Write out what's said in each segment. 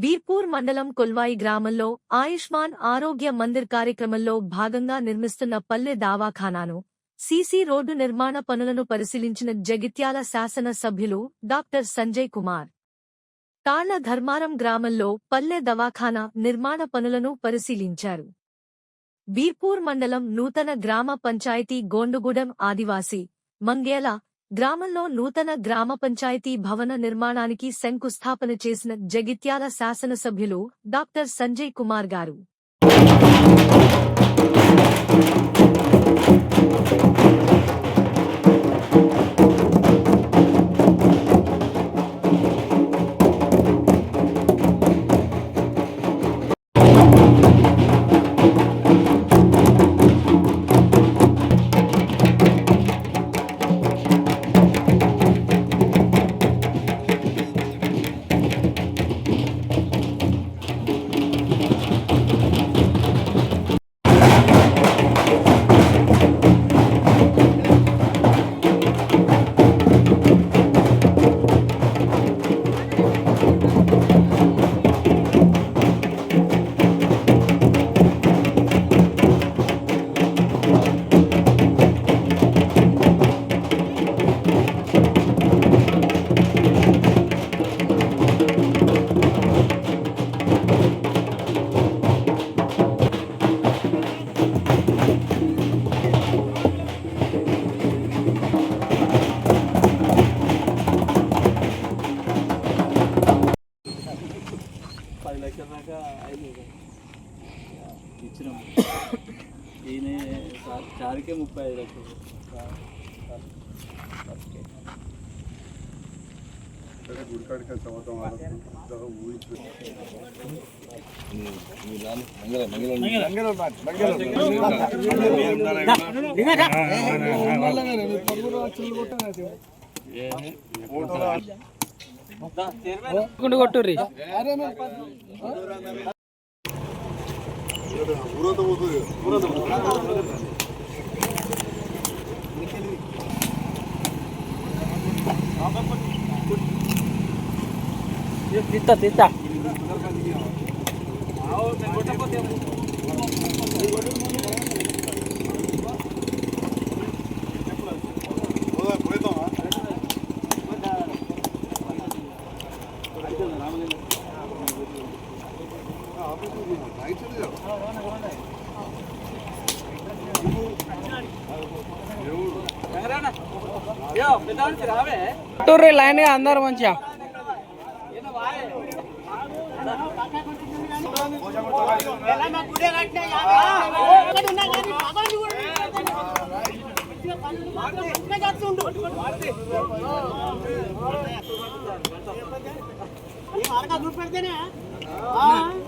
బీర్పూర్ మండలం కొల్వాయి గ్రామంలో ఆయుష్మాన్ ఆరోగ్య మందిర్ కార్యక్రమంలో భాగంగా నిర్మిస్తున్న పల్లె దావాఖానాను సీసీ రోడ్డు నిర్మాణ పనులను పరిశీలించిన జగిత్యాల శాసన సభ్యులు డాక్టర్ సంజయ్ కుమార్. తాళ్ళ ధర్మారం గ్రామంలో పల్లె దవాఖానా నిర్మాణ పనులను పరిశీలించారు. బీర్పూర్ మండలం నూతన గ్రామ పంచాయతీ గోండుగూడెం ఆదివాసీ మంగేల గ్రామంలో నూతన గ్రామ పంచాయతీ భవన నిర్మాణానికి శంకుస్థాపన చేసిన జగిత్యాల శాసనసభ్యులు డాక్టర్ సంజయ్ కుమార్ గారు. చారుకే ముప్పై ఐదు లక్షలు. చా- Burada budur. Burada budur. Tita, tita. Ahora, me corta por tiempo. ఎగరానా? యో, పెద్దవాడికి రావే కొట్టుర్రి లైన్గా అందరు మంచిగా ఏదో వాయే. పని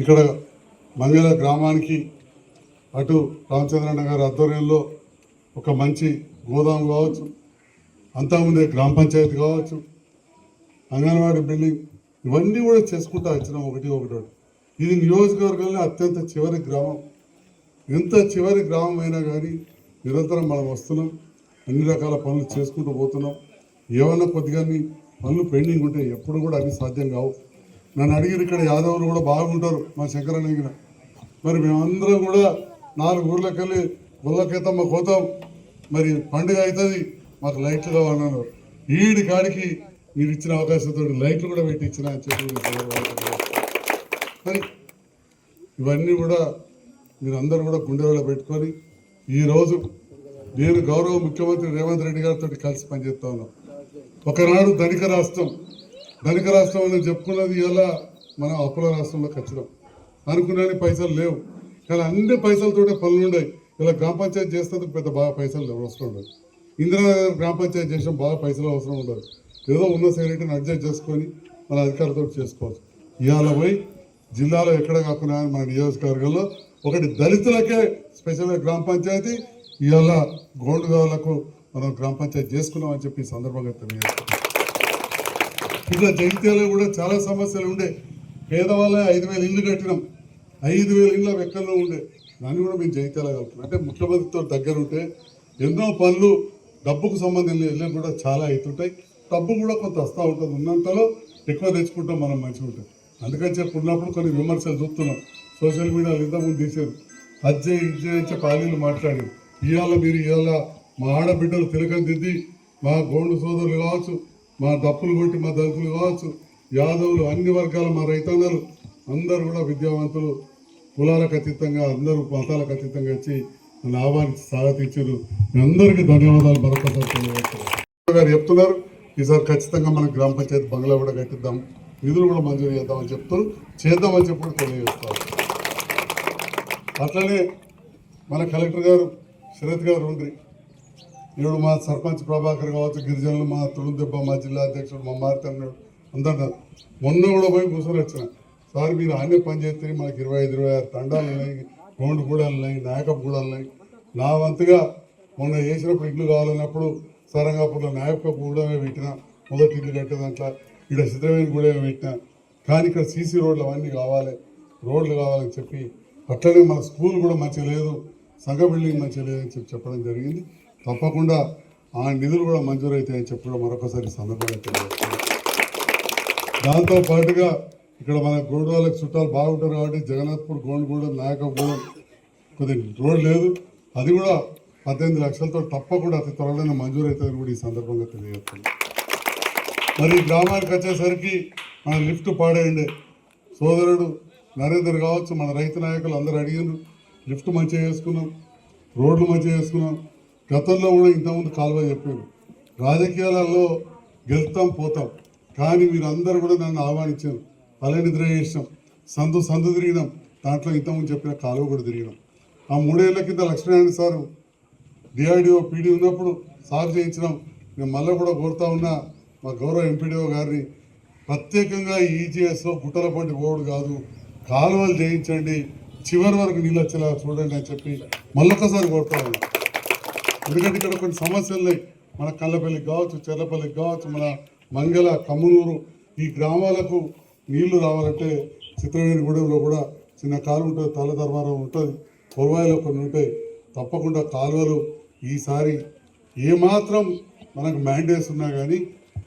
ఇక్కడ మంగళ గ్రామానికి అటు రామచంద్రన్న గారి ఆధ్వర్యంలో ఒక మంచి గోదాం కావచ్చు అంతకుముందే గ్రామ పంచాయతీ కావచ్చు అంగన్వాడీ బిల్డింగ్ ఇవన్నీ కూడా చేసుకుంటూ వచ్చినాం ఒకటి ఒకటి. ఇది నియోజకవర్గంలో అత్యంత చివరి గ్రామం. ఎంత చివరి గ్రామం అయినా కానీ నిరంతరం మనం వస్తున్నాం. అన్ని రకాల పనులు చేసుకుంటూ పోతున్నాం. ఏమైనా కొద్దిగా పనులు పెండింగ్ ఉంటే ఎప్పుడు కూడా అవి సాధ్యం కావు. నన్ను అడిగిన ఇక్కడ యాదవులు కూడా బాగుంటారు మా శంకరనగిన మరి మేమందరం కూడా నాలుగు ఊర్లకెళ్ళి మా కోతాం. మరి పండుగ అవుతుంది మాకు లైట్లు కావాలన్నారు. ఈడి కాడికి మీరు ఇచ్చిన అవకాశంతో లైట్లు కూడా పెట్టి ఇచ్చిన అని చెప్పి మరి ఇవన్నీ కూడా మీరు అందరూ కూడా గుండెలో పెట్టుకొని ఈరోజు నేను గౌరవ ముఖ్యమంత్రి రేవంత్ రెడ్డి గారితో కలిసి పనిచేస్తా ఉన్నాం. ఒకనాడు ధనిక రాష్ట్రం ధనిక రాష్ట్రం అని చెప్పుకున్నది ఇలా మనం అప్పుల రాష్ట్రంలో ఖచ్చితం. అనుకునే పైసలు లేవు. కానీ అన్ని పైసలతోటే పనులు ఉన్నాయి. ఇలా గ్రామ పంచాయతీ చేస్తేందుకు పెద్ద బాగా పైసలు అవసరం ఉండదు. ఇందిరానగర్ గ్రామ పంచాయతీ చేసిన బాగా పైసలు అవసరం ఉండదు. ఏదో ఉన్న సెక్రటరీని అడ్జస్ట్ చేసుకొని మన అధికారులతో చేసుకోవచ్చు. ఇవాళ పోయి జిల్లాలో ఎక్కడ కాకుండా మన నియోజకవర్గంలో ఒకటి దళితులకే స్పెషల్గా గ్రామ పంచాయతీ ఇవాళ గోండుగాలకు మనం గ్రామ పంచాయతీ చేసుకున్నామని చెప్పి ఈ సందర్భంగా తెలియజేస్తాం ఇట్లా జగిత్యాలలో కూడా చాలా సమస్యలు ఉండే. పేదవాళ్ళే ఐదు వేల ఇల్లు కట్టినాం. ఐదు వేల ఇళ్ళ వెక్కల్లో ఉండే. దాన్ని కూడా మేము జగిత్యాల కలుపుతున్నాం. అంటే ముఖ్యమంత్రితో దగ్గర ఉంటే ఎన్నో పనులు డబ్బుకు సంబంధించిన ఇల్లు కూడా చాలా అవుతుంటాయి డబ్బు కూడా కొంత వస్తూ ఉంటుంది. ఉన్నంతలో ఎక్కువ తెచ్చుకుంటాం మనం మంచిగా ఉంటుంది అందుకని చెప్పి ఉన్నప్పుడు కొన్ని విమర్శలు చూస్తున్నాం సోషల్ మీడియాలో ఇంతకుముందు తీశారు. అజ్జే ఇజ్జే అని చెప్పి ఆలీలు మాట్లాడారు. ఇవాళ మీరు ఇవాళ మా ఆడబిడ్డలు తిలకం దిద్ది మా గోండు సోదరులు కావచ్చు. మా దప్పులు కొట్టి మా దళితులు కావచ్చు యాదవులు అన్ని వర్గాల మా రైతన్నలు అందరూ కూడా విద్యావంతులు కులాలకు అతీతంగా అందరూ మతాలకు అతీతంగా వచ్చి నన్ను ఆహ్వానించి స్వాగతించారు. మీ అందరికీ ధన్యవాదాలు మరొకసారి తెలియజేస్తున్నారు గారు చెప్తున్నారు ఈసారి ఖచ్చితంగా మన గ్రామ పంచాయతీ బంగ్లా కూడా కట్టిద్దాం నిధులు కూడా మంజూరు చేద్దామని చెప్తూ చేద్దామని చెప్పి కూడా తెలియజేస్తారు అట్లనే మన కలెక్టర్ గారు శరత్ గారు ఉండ్రి ఇప్పుడు మా సర్పంచ్ ప్రభాకర్ కావచ్చు గిరిజనులు మా తుడుందెబ్బ మా జిల్లా అధ్యక్షుడు మా మారుతన్నాడు అందరు మొన్న కూడా పోయి కూర్చొని వచ్చిన సార్ మీరు అన్ని పని చేస్తే మాకు ఇరవై ఐదు ఇరవై ఆరు తండాలు ఉన్నాయి గోండు కూడా ఉన్నాయి నాయకప్ కూడా ఉన్నాయి. నా వంతుగా మొన్న వేసినప్పుడు ఇల్లు కావాలన్నప్పుడు సరంగాపూర్లో నాయకప్ కూడా పెట్టిన. మొదటి ఇల్లు కట్టే దాంట్లో ఇక్కడ సిద్ధమైన గూడమే పెట్టిన. కానీ ఇక్కడ సీసీ రోడ్లు అవన్నీ కావాలి రోడ్లు కావాలని చెప్పి అట్లనే మన స్కూల్ కూడా మంచిగా లేదు సంఘ బిల్డింగ్ మంచిగా లేదని చెప్పి చెప్పడం జరిగింది. తప్పకుండా ఆ నిధులు కూడా మంజూరవుతాయని చెప్పి కూడా మరొకసారి సందర్భంగా తెలియజేస్తున్నాను దాంతో పాటుగా ఇక్కడ మన గోడు వాళ్ళకి చుట్టాలు బాగుంటారు కాబట్టి జగన్నాథ్పూర్ గోండగూడెం నాయకగూడెం కొద్దిగా రోడ్ లేదు. అది కూడా పద్దెనిమిది లక్షలతో తప్పకుండా అతి త్వరలోనే మంజూరవుతుందని కూడా ఈ సందర్భంగా తెలియజేస్తుంది మరి గ్రామానికి వచ్చేసరికి మన లిఫ్ట్ పాడేయండి. సోదరుడు నరేందర్ కావచ్చు మన రైతు నాయకులు అందరూ అడిగారు లిఫ్ట్ మంచిగా చేసుకున్నాం రోడ్లు మంచిగా చేసుకున్నాం గతంలో కూడా ఇంతకుముందు కాలువ చెప్పాను రాజకీయాలలో గెలుస్తాం పోతాం. కానీ మీరు అందరూ కూడా నన్ను ఆహ్వానించారు. పల్లె నిద్ర చేసినాం సందు సందు తిరిగినాం. దాంట్లో ఇంతకుముందు చెప్పిన కాలువ కూడా తిరిగినాం. ఆ మూడేళ్ళ కింద లక్ష్మీనారాయణ సారు డిఆర్డిఓ పీడీ ఉన్నప్పుడు సాగు చేయించినాం. నేను మళ్ళీ కూడా కోరుతా ఉన్నా మా గౌరవ ఎంపీడీఓ గారిని ప్రత్యేకంగా ఈజీఎస్లో గుట్టల పంటి పోవడం కాదు కాలువలు చేయించండి. చివరి వరకు నీళ్ళు వచ్చేలా చూడండి అని చెప్పి మళ్ళొకసారి కోరుతా ఉన్నాను ఎందుకంటే ఇక్కడ కొన్ని సమస్యలు ఉన్నాయి. మన కల్లపల్లికి కావచ్చు చెర్లపల్లికి కావచ్చు మన మంగళ కమ్మునూరు ఈ గ్రామాలకు నీళ్ళు రావాలంటే చిత్రవేణిగూడెంలో కూడా చిన్న కాలు ఉంటుంది తల ధర్మారం ఉంటుంది. పొరవాయిలో కొన్ని ఉంటాయి. తప్పకుండా కాలువలు ఈసారి ఏమాత్రం మనకు మ్యాండేట్స్ ఉన్నా కానీ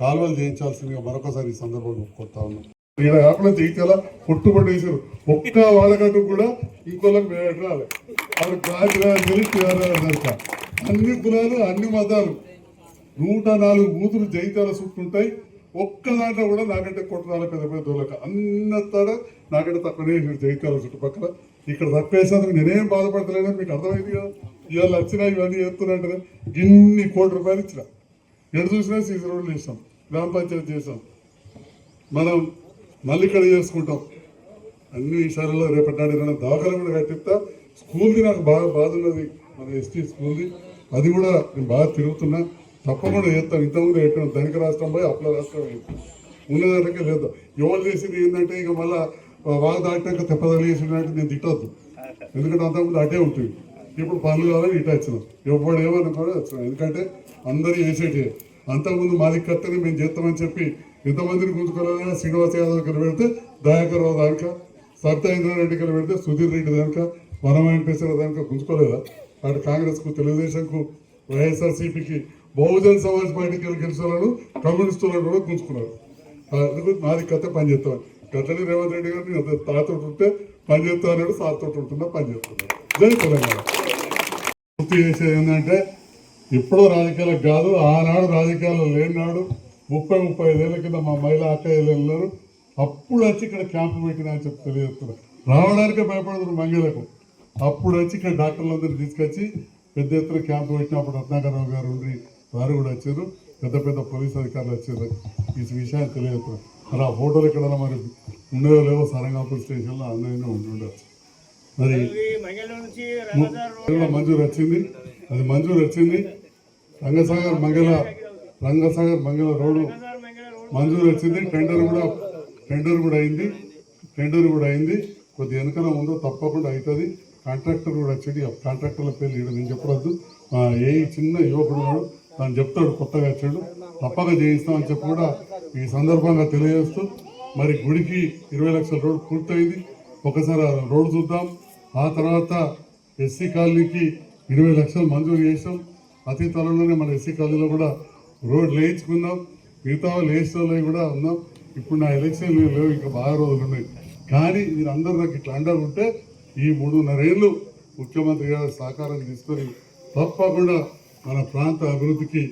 కాలువలు చేయించాల్సిందిగా మరొకసారి ఈ సందర్భంగా కొడతా ఉన్నాం. ఇక్కడ కాకుండా జయించాలా కొట్టుబడి వేసారు ఒక్క వాళ్ళకంటూ కూడా ఇంకోళ్ళకి వేయడం రాలే అక్కడ గాజు అన్ని కులాలు అన్ని మతాలు. నూట నాలుగు బూతులు జైతాల చుట్టుంటాయి ఒక్క దాంట్లో కూడా నాకంటే కొట్టరాల పెద్ద పెద్ద దొరక అన్నత్తడ నాకంటే తక్కువనే జైతాల చుట్టుపక్కల. ఇక్కడ తక్కువ నేనేం బాధపడతలేదని మీకు అర్థమైంది కదా? ఇవాళ వచ్చినా ఇవన్నీ చేస్తున్నట్టు ఇన్ని కోటి రూపాయలు ఇచ్చిన. ఎటు చూసినా సీసీ రోడ్లు వేసాం గ్రామ పంచాయతీ చేసాం మనం మళ్ళీ ఇక్కడ చేసుకుంటాం. అన్ని విషయాలలో రేపటి నాడు ఏదైనా కూడా కట్టిస్తా. స్కూల్ది నాకు బాగా బాధ ఉన్నది. మన ఎస్టీ స్కూల్ది. అది కూడా నేను బాగా తిరుగుతున్నా. తప్పకుండా చేస్తాను. ఇంతకుముందు ఎక్కడ ధనిక రాష్ట్రం పోయి అప్పుల రాష్ట్రం పోయి. ఉన్నదానికే లేదు. ఎవరు చేసింది ఏంటంటే ఇక మళ్ళా వాళ్ళు దాటినాక తెప్పదలిగేసినట్టు నేను తిట్టద్దు. ఎందుకంటే అంతకుముందు అటే ఉంటుంది. ఇప్పుడు పనులు కావాలని ఇటు వచ్చినాం. ఎవడు ఏమన్నా కూడా వచ్చినాం. ఎందుకంటే అందరూ చేసేటి అంతకుముందు మాది కత్తని మేము చేస్తామని చెప్పి ఎంతమందిని గుంజుకోవాలన్నా శ్రీనివాస యాదవ్ కింద పెడితే దయాకర్ రావు దానిక సత్యేంద్ర రెడ్డి కింద పెడితే సుధీర్ రెడ్డి దానిక వన వెంకటేశ్వర దానిక గుంజుకోలేదా అటు కాంగ్రెస్కు తెలుగుదేశంకు వైఎస్ఆర్సీపీకి బహుజన్ సమాజ్ పార్టీకి వెళ్ళి గెలిచిన వాళ్ళు కమ్యూనిస్టులను కూడా గుంజుకున్నారు. అందుకు నాది కథ పని చేస్తాను గతని రేవంత్ రెడ్డి గారిని తాతో ఉంటే పని చేస్తా అన్నాడు సార్తో ఉంటున్నా పని చేస్తున్నాడు. జై తెలంగాణ. పూర్తి చేసేది ఏంటంటే ఎప్పుడో రాజకీయాలకు కాదు ఆనాడు రాజకీయాలు లేనాడు ముప్పై ముప్పై ఐదేళ్ళ కింద మా మహిళ అక్కయ్యలు వెళ్ళారు అప్పుడు వచ్చి ఇక్కడ క్యాంపు పెట్టినా అని చెప్పి తెలియజేస్తున్నారు రావడానికే భయపడుతున్నారు మహిళలకు అప్పుడు వచ్చి ఇక్కడ డాక్టర్లందరూ తీసుకొచ్చి పెద్ద ఎత్తున క్యాంపు పెట్టినప్పుడు రత్నాకరరావు గారు ఉండి వారు కూడా వచ్చారు. పెద్ద పెద్ద పోలీస్ అధికారులు వచ్చారు. ఈ విషయాన్ని తెలియజేస్తున్నారు మరి ఆ ఫోటోలు ఎక్కడ మరి ఉండేవో లేవో సరంగాపూర్ స్టేషన్లో అందరినీ ఉండి ఉండొచ్చు. మరి మంజూరు వచ్చింది. అది మంజూరు వచ్చింది. రంగసాగర్ మంగళ రంగసాగర్ మంగళ రోడ్డు మంజూరు వచ్చింది. టెండర్ కూడా టెండర్ కూడా అయింది. టెండర్ కూడా అయింది. కొద్ది వెనకన ఉందో తప్పకుండా అవుతుంది. కాంట్రాక్టర్ కూడా వచ్చి కాంట్రాక్టర్ల పేర్లు ఇక్కడ నేను చెప్పవద్దు ఏ చిన్న యువకుడు ఉన్నాడు తను చెప్తాడు కొత్తగా వచ్చాడు. తప్పక చేయిస్తామని చెప్పి కూడా ఈ సందర్భంగా తెలియజేస్తూ మరి గుడికి ఇరవై లక్షల రోడ్డు పూర్తయింది. ఒకసారి రోడ్డు చూద్దాం. ఆ తర్వాత ఎస్సీ కాలనీకి ఇరవై లక్షలు మంజూరు చేసాం అతి త్వరలోనే మన ఎస్సీ కాలనీలో కూడా రోడ్లు వేయించుకుందాం. మిగతా వాళ్ళు కూడా ఉన్నాం. ఇప్పుడు నా ఎలక్షన్ లేవు ఇంకా బాగా రోజులు ఉన్నాయి. కానీ మీరు అందరూ నాకు ఇట్లా అండర్ ఉంటే ఈ మూడున్నరేళ్ళు ముఖ్యమంత్రి గారు సహకారం తీసుకొని తప్పకుండా మన ప్రాంత అభివృద్ధికి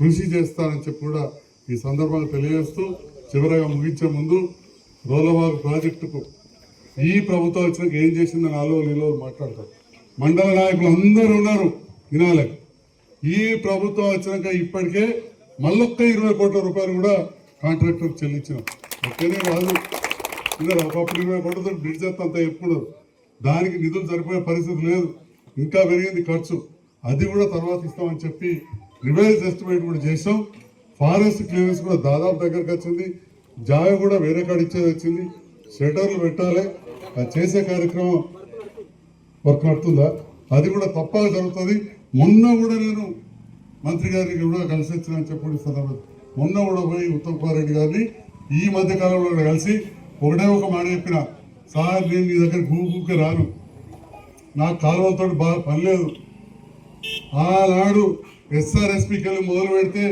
కృషి చేస్తారని చెప్పి కూడా ఈ సందర్భంగా తెలియజేస్తూ చివరగా ముగించే ముందు రోలవాగు ప్రాజెక్టుకు ఈ ప్రభుత్వం వచ్చినాక ఏం చేసిందని నాలో నీలో మాట్లాడతారు మండల నాయకులు అందరూ ఉన్నారు వినాలి ఈ ప్రభుత్వం వచ్చినాక ఇప్పటికే మళ్ళొక్క ఇరవై కోట్ల రూపాయలు కూడా కాంట్రాక్టర్ చెల్లించినాం. ఒక్కనే కాదు. ఇంకా ఒకప్పుడు ఇరవై కోట్లతో బ్రిడ్జ్ అంత ఎప్పుడు దానికి నిధులు సరిపోయే పరిస్థితి లేదు. ఇంకా పెరిగింది ఖర్చు. అది కూడా తర్వాత ఇస్తామని చెప్పి రివైజ్ ఎస్టిమేట్ కూడా చేసాం ఫారెస్ట్ క్లియరెన్స్ కూడా దాదాపు దగ్గరకు వచ్చింది. జాగ కూడా వేరే కాడ ఇచ్చేది వచ్చింది. షెటర్లు పెట్టాలి. అది చేసే కార్యక్రమం వర్క్ అవుతుందా అది కూడా తప్పక జరుగుతుంది. మొన్న కూడా నేను మంత్రి గారికి కూడా కలిసి వచ్చిన చెప్పండి సందర్భం. మొన్న కూడా పోయి ఉత్తమ్ కుమార్ రెడ్డి గారిని ఈ మధ్య కాలంలో కలిసి ఒకటే ఒక మాట చెప్పిన. సార్ నేను మీ దగ్గర గూగుకి రాను. నాకు కాలువలతో బాగా పని లేదు ఆనాడు ఎస్ఆర్ఎస్పీకి వెళ్ళి మొదలు పెడితే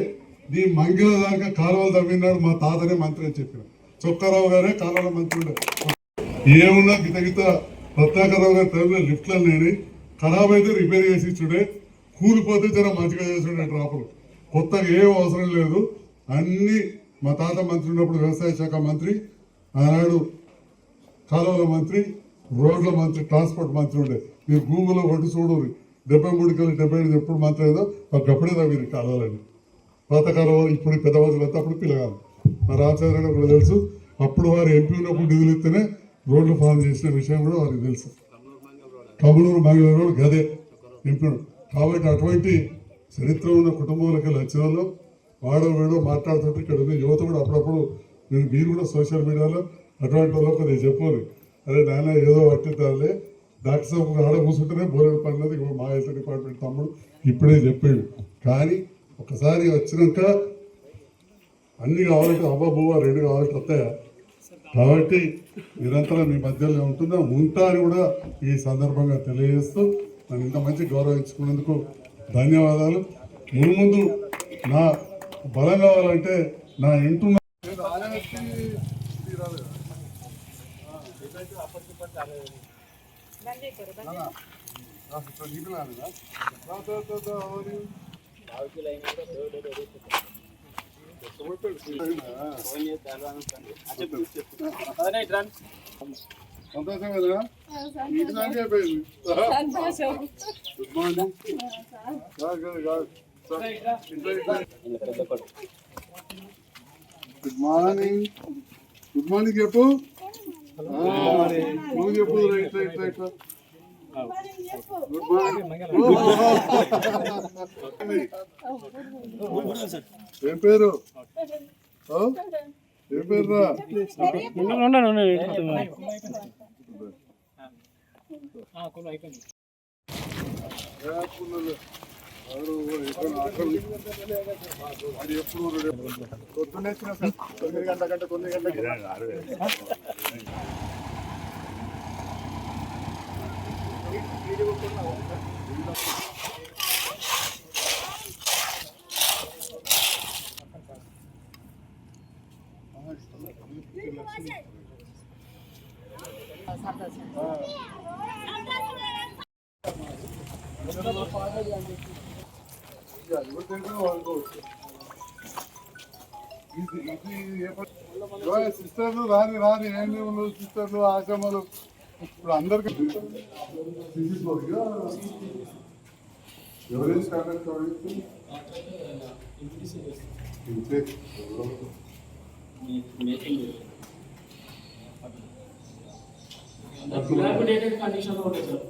నీ మంగిల దాకా కాలువలు తవ్వినాడు మా తాతనే మంత్రి అని చెప్పిన. చొక్కారావు గారే కాలువల మంత్రి ఉండే. ఏమున్నా గిత గిత గారి టైంలో లిఫ్ట్లు నేనే ఖరాబ్ అయితే రిపేర్ చేసి ఇచ్చుడే కూలిపోతే జర మంచిగా చేస్తుండే డ్రాపులు కొత్తగా ఏం అవసరం లేదు. అన్నీ మా తాత మంత్రి ఉన్నప్పుడు వ్యవసాయ శాఖ మంత్రి ఆనాడు కాలువల మంత్రి రోడ్ల మంత్రి ట్రాన్స్పోర్ట్ మంత్రి ఉండే. మీరు గూగుల్లో కొట్టి చూడరు. డెబ్బై మూడు కల్లా డెబ్బై ఐదు ఎప్పుడు మంత్రి ఏదో అప్పుడే మీరు కాలాలని పాతకాలం ఇప్పుడు పెద్ద వయసులు అయితే అప్పుడు పిల్లగాలి మా రామచంద్ర కూడా తెలుసు. అప్పుడు వారు ఎంపీ ఉన్నప్పుడు నిధులు ఇస్తేనే రోడ్లు ఫామ్ చేసిన విషయం కూడా వారికి తెలుసు. కమలూరు మంగళూరు రోడ్ గదే. నింపుడు కాబట్టి అటువంటి చరిత్ర ఉన్న కుటుంబాలకి వచ్చిన వాళ్ళు వాడో వీడో మాట్లాడుతుంటే ఇక్కడ యువత కూడా అప్పుడప్పుడు మీరు కూడా సోషల్ మీడియాలో అటువంటి వాళ్ళకు నేను చెప్పాలి. అరే నాయన ఏదో పట్టిద్దాలే డాక్టర్ సాబ్ ఆడ కూర్చుంటేనే బోరెడు పడినది ఇప్పుడు మా హెల్త్ డిపార్ట్మెంట్ తమ్ముడు ఇప్పుడే చెప్పాడు. కానీ ఒకసారి వచ్చినాక అన్ని కావాలంటే అబ్బాబువ్వ రెండు కావాలంటే వస్తాయా కాబట్టి నిరంతరం మీ మధ్యలో ఉంటున్నా. ఉంటా అని కూడా ఈ సందర్భంగా తెలియజేస్తూ నన్ను ఇంత మంచి గౌరవించుకున్నందుకు ధన్యవాదాలు. ముందు నా బలం కావాలంటే నా ఇంటున్న సంతోషం కదా ఇంటి దాకా అయిపోయింది good morning good morning good morning చెప్పు చెప్పు రైట్ రైట్ రైట్ ఏం పేరు ఏం పేరు? రా ఉండండి తొమ్మిది గంటల కంటే తొమ్మిది గంటలకి సిస్టర్లు రాని రాని ఏం లేవు సిస్టర్లు ఆశ్రమాలు ఇప్పుడు అందరికి ఎవరైనా కాంటాక్ట్ కావాలి dilapidated condition లో ఉంటుంది సార్.